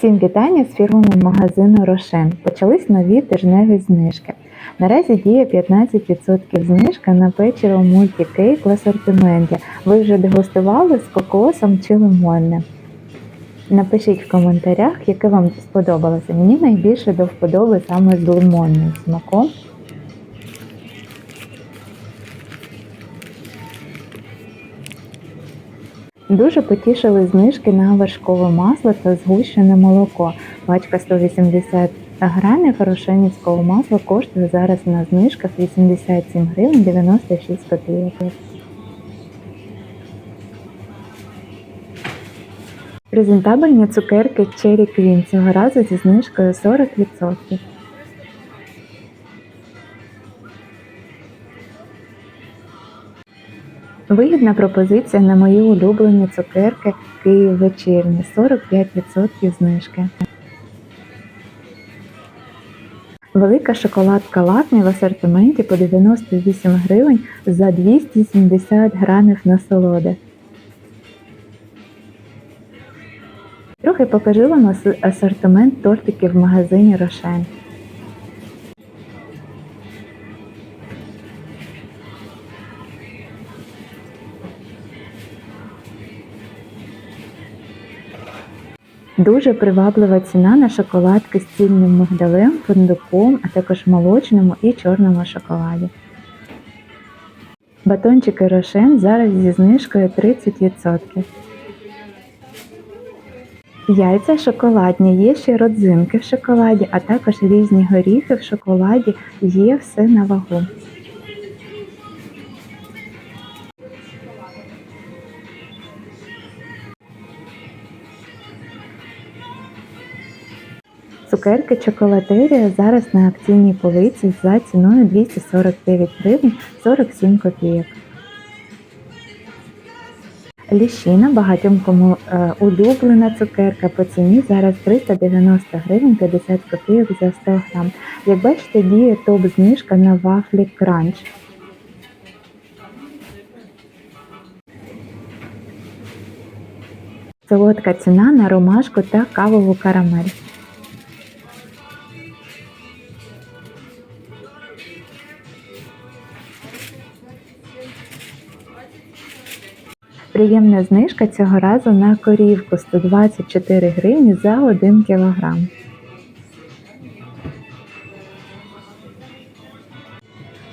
Всім вітання з фірмами магазину Рошен. Почались нові тижневі знижки. Наразі діє 15% знижка на печиво мультикейк в асортименті. Ви вже дегустували з кокосом чи лимонним. Напишіть в коментарях, яке вам сподобалося. Мені найбільше до вподоби саме з лимонним смаком. Дуже потішили знижки на вершкове масло та згущене молоко. Пачка 180 грамів рошенівського масла коштує зараз на знижках 87 гривень 96 копійок. Презентабельні цукерки Cherry Queen цього разу зі знижкою 40%. Вигідна пропозиція на мої улюблені цукерки Київ вечірні 45% знижки. Велика шоколадка лакмі в асортименті по 98 гривень за 270 грамів насолоди. Трохи покажу вам асортимент тортиків в магазині Рошен. Дуже приваблива ціна на шоколадки з цільним мигдалем, фундуком, а також молочному і чорному шоколаді. Батончики Рошен зараз зі знижкою 30%. Яйця шоколадні, є ще родзинки в шоколаді, а також різні горіхи в шоколаді, є все на вагу. Цукерки чоколатерія зараз на акційній полиці за ціною 249 гривень 47 копійок. Ліщина багатьом кому е, улюблена цукерка по ціні зараз 390 гривень 50 копійок за 100 грам. Як бачите, діє топ-знижка на вафлі кранч. Солодка ціна на ромашку та кавову карамель. Приємна знижка цього разу на корівку 124 гривні за 1 кілограм.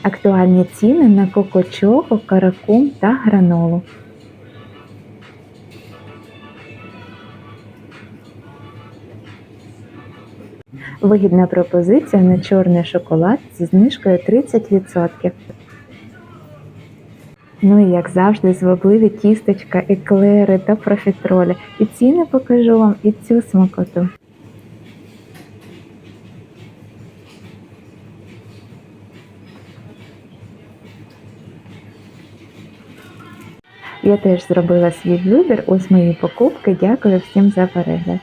Актуальні ціни на кокочоко, каракум та гранолу. Вигідна пропозиція на чорний шоколад зі знижкою 30%. Ну і як завжди, звабливі тістечка, еклери та профітролі. І ціни покажу вам і цю смакоту. Я теж зробила свій вибір. Ось мої покупки. Дякую всім за перегляд.